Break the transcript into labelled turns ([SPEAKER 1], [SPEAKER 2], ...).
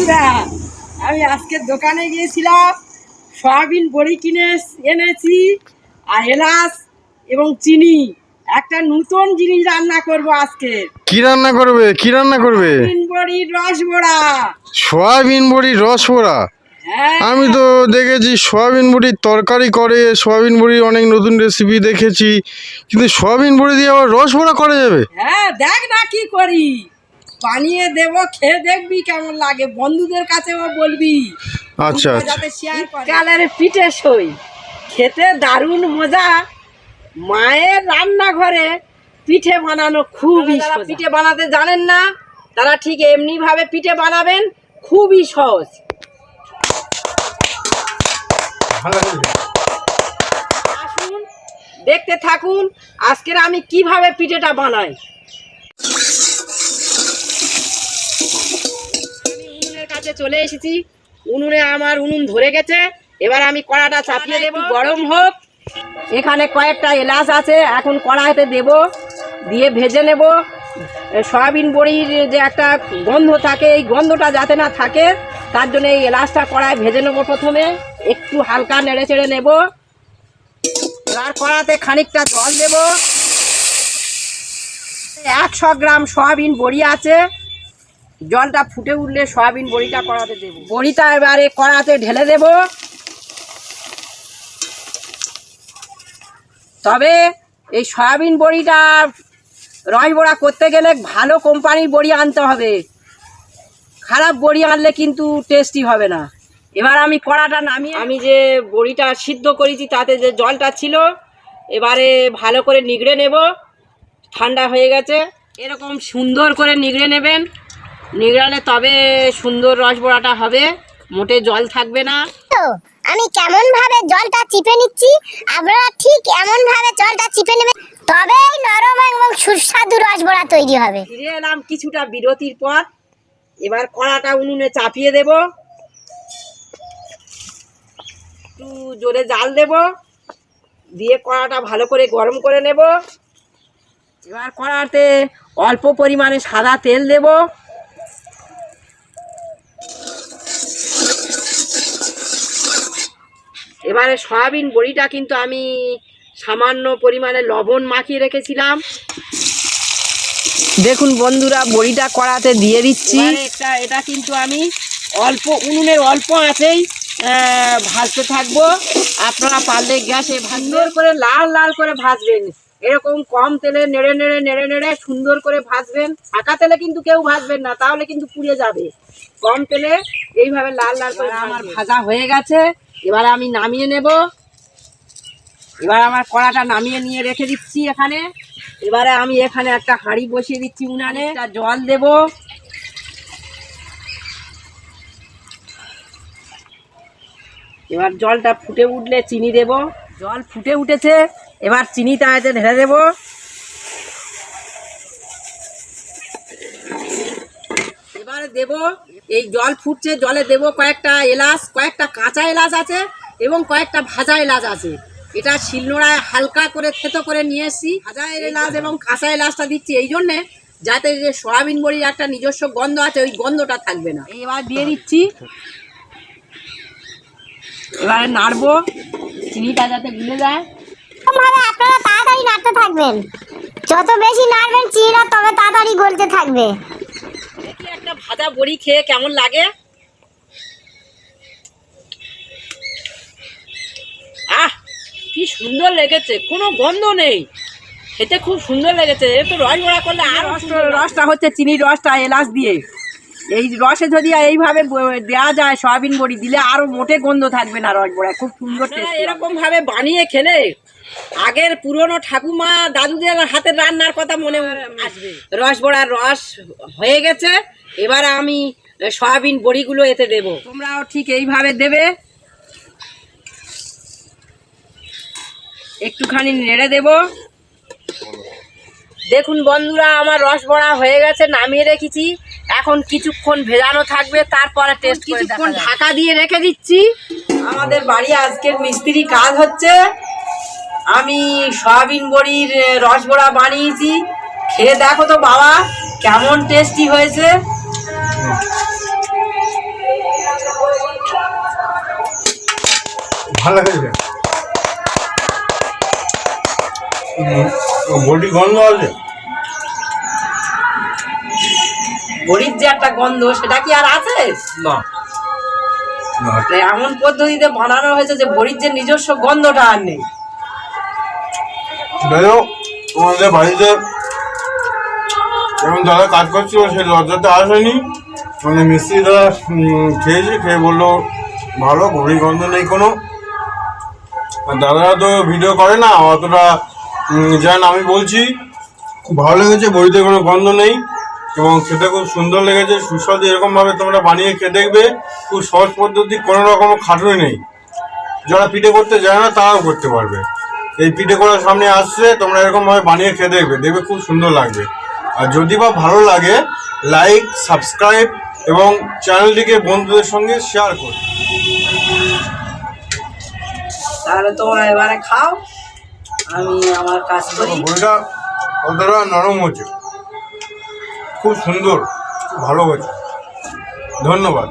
[SPEAKER 1] বন্ধুরা আমি আজকে দোকানে গিয়েছিলাম সয়াবিন বড়ি কিনে এনেছি আর এলাচ এবং চিনি। একটা নতুন জিনিস রান্না করব আজকে।
[SPEAKER 2] কি রান্না করবে? কি রান্না করবে?
[SPEAKER 1] সয়াবিন বড়ির রস বড়া।
[SPEAKER 2] সয়াবিন বড়ির রস পোড়া
[SPEAKER 1] হ্যাঁ।
[SPEAKER 2] আমি তো দেখেছি সয়াবিন বড়ির তরকারি করে সয়াবিন বড়ির অনেক নতুন রেসিপি দেখেছি কিন্তু সয়াবিন বড়ি দিয়ে আবার রস বড়া করা যাবে?
[SPEAKER 1] হ্যাঁ দেখ না কি করি। বানিয়ে দেব খেয়ে দেখবি কেমন লাগে। বন্ধুদের কাছেও বলবি।
[SPEAKER 2] আচ্ছা আচ্ছা।
[SPEAKER 1] যাতে শেয়ার কালারে পিঠে সই। খেতে দারুণ মজা। মায়ের রান্নাঘরে পিঠে বানানো খুবই পিঠে বানাতে জানেন না তারা ঠিক এমনি ভাবে পিঠে বানাবেন খুবই সহজ। আসুন দেখতে থাকুন আজকের আমি কীভাবে পিঠেটা বানাই আমি কাছে চলে এসেছি। উনুনে আমার উনুন ধরে গেছে। এবার আমি কড়াটা চাপিয়ে দেব, গরম হোক। এখানে কয়েকটা এলাচ আছে, এখন কড়াইতে দেব, দিয়ে ভেজে নেব। সয়াবিন বড়ির যে একটা গন্ধ থাকে, এই গন্ধটা যাতে না থাকে, তার জন্য এই এলাচটা কড়াই ভেজে নেব প্রথমে। একটু হালকা নেড়ে চেড়ে নেব। এবার কড়াতে খানিকটা জল দেব। একশো গ্রাম সয়াবিন বড়ি আছে। জলটা ফুটে উঠলে সয়াবিন বড়িটা কড়াতে দেব। বড়িটা এবারে কড়াতে ঢেলে দেব। তবে এই সয়াবিন বড়িটা রস বড়া করতে গেলে ভালো কোম্পানির বড়ি আনতে হবে। খারাপ বড়ি আনলে কিন্তু টেস্টি হবে না। এবার আমি কড়াটা নামিয়ে আমি যে বড়িটা সিদ্ধ করেছি তাতে যে জলটা ছিল এবারে ভালো করে নিগড়ে নেব। ঠান্ডা হয়ে গেছে। এরকম সুন্দর করে নিগড়ে নেবেন। নিগড়ালে তবে সুন্দর রসবড়াটা হবে। মোটে জল থাকবে না।
[SPEAKER 3] তো আমি কেমন ভাবে জলটা চিপে নিচ্ছি? আপনারা ঠিক এমন ভাবে জলটা চিপে নেবেন তবেই নরম এবং সুস্বাদু রসবড়া তৈরি হবে।
[SPEAKER 1] ফিরে এলাম কিছুটা বিরতির পর। এবার কড়াটা উনুনে চাপিয়ে দেব। একটু জোরে জাল দেব। দিয়ে কড়াটা ভালো করে গরম করে নেব। এবার কড়াতে অল্প পরিমাণে সাদা তেল দেব। এবারে সয়াবিন বড়িটা কিন্তু আমি সামান্য পরিমাণে লবণ মাখিয়ে রেখেছিলাম। দেখুন বন্ধুরা বড়িটা কড়াতে দিয়ে দিচ্ছি। এটা এটা কিন্তু আমি অল্প উনুনের অল্প আছেই ভাজতে থাকব। আপনারা পারলে গ্যাসে সুন্দর করে লাল লাল করে ভাজবেন। এরকম কম তেলে নেড়ে নেড়ে নেড়ে নেড়ে সুন্দর করে ভাজবেন। ফাঁকা তেলে কিন্তু কেউ ভাজবেন না তাহলে কিন্তু পুড়ে যাবে। কম তেলে এইভাবে লাল লাল করে আমার ভাজা হয়ে গেছে। এবারে আমি নামিয়ে নেব। এবার আমার কড়াটা নামিয়ে নিয়ে রেখে দিচ্ছি এখানে। এবারে আমি এখানে একটা হাঁড়ি বসিয়ে দিচ্ছি উনানে। জল দেব। এবার জলটা ফুটে উঠলে চিনি দেব। জল ফুটে উঠেছে, এবার চিনিটা এতে ঢেলে দেব। দেব, এই জল ফুটছে, জলে দেব কয়েকটা এলাচ, কয়েকটা কাঁচা এলাচ আছে এবং কয়েকটা ভাজা এলাচ আছে। এটা শিলনোড়ায় হালকা করে থেতো করে নিয়ে এসেছি। ভাজা এলাচ এবং কাঁচা এলাচটা দিচ্ছি এই জন্যে যাতে যে সয়াবিন বড়ির একটা নিজস্ব গন্ধ আছে, ওই গন্ধটা থাকবে না। এবার দিয়ে দিচ্ছি। এবারে নাড়বো, চিনিটা যাতে গুলে যায়।
[SPEAKER 3] আপনারা তাড়াতাড়ি নাড়তে থাকবেন। যত বেশি নাড়বেন, চিনিটা তবে তাড়াতাড়ি গলতে থাকবে।
[SPEAKER 1] ভাজা বড়ি খেয়ে কেমন লাগে? আহ কি সুন্দর লেগেছে কোনো গন্ধ নেই। খেতে খুব সুন্দর লেগেছে একটু রস বড়া করলে আর রসটা হচ্ছে চিনির রসটা এলাচ দিয়ে। এই রসে যদি এইভাবে দেওয়া যায় সয়াবিন বড়ি দিলে আরও মোটে গন্ধ থাকবে না রস বড়া খুব সুন্দর এরকম ভাবে বানিয়ে খেলে আগের পুরনো ঠাকুমা দাদুদের হাতের রান্নার কথা মনে আসবে। রস বড়ার রস হয়ে গেছে। এবার আমি সয়াবিন বড়িগুলো এতে দেব। তোমরাও ঠিক এইভাবে দেবে। একটুখানি নেড়ে দেব। দেখুন বন্ধুরা আমার রস বড়া হয়ে গেছে নামিয়ে রেখেছি। এখন কিছুক্ষণ ভেজানো থাকবে তারপরে টেস্ট কিছুক্ষণ ঢাকা দিয়ে রেখে দিচ্ছি। আমাদের বাড়ি আজকের মিস্ত্রি কাজ হচ্ছে। আমি সয়াবিন বড়ির রস বড়া বানিয়েছি। খেয়ে দেখো তো বাবা কেমন টেস্টি হয়েছে।
[SPEAKER 2] ভালো হয়েছে বডি গন্ধ আছে?
[SPEAKER 1] বড়ির যে একটা গন্ধ সেটা কি আর আছে?
[SPEAKER 2] না।
[SPEAKER 1] মানে এমন পদ্ধতিতে বানানো হয়েছে যে বড়ির যে নিজস্ব গন্ধটা আর নেই।
[SPEAKER 2] তোমাদের বাড়িতে যেমন দাদা কাজ করছিল সেই লজ্জাতে আসেনি। মানে মিস্ত্রি দাদা খেয়েছি খেয়ে বলল ভালো গভীর গন্ধ নেই কোনো। দাদারা তো ভিডিও করে না, অতটা জান আমি বলছি, খুব ভালো লেগেছে, বড়িতে কোনো গন্ধ নেই, এবং খেতে খুব সুন্দর লেগেছে, সুস্বাদু, এরকমভাবে তোমরা বানিয়ে খেয়ে দেখবে, খুব সহজ পদ্ধতি, কোনো রকম খাটুনি নেই। যারা পিঠে করতে জানে না, তারাও করতে পারবে। এই পিঠে করার সামনে আসছে, তোমরা এরকমভাবে বানিয়ে খেয়ে দেখবে দেখবে খুব সুন্দর লাগবে। আর যদি বা ভালো লাগে লাইক সাবস্ক্রাইব এবং চ্যানেলটিকে বন্ধুদের সঙ্গে শেয়ার করো।
[SPEAKER 1] তাহলে তোমরা এবারে খাও। আমি আমার কাজ করি।
[SPEAKER 2] বইটা কতটা নরম হচ্ছে খুব সুন্দর, ভালো হয়েছে। ধন্যবাদ।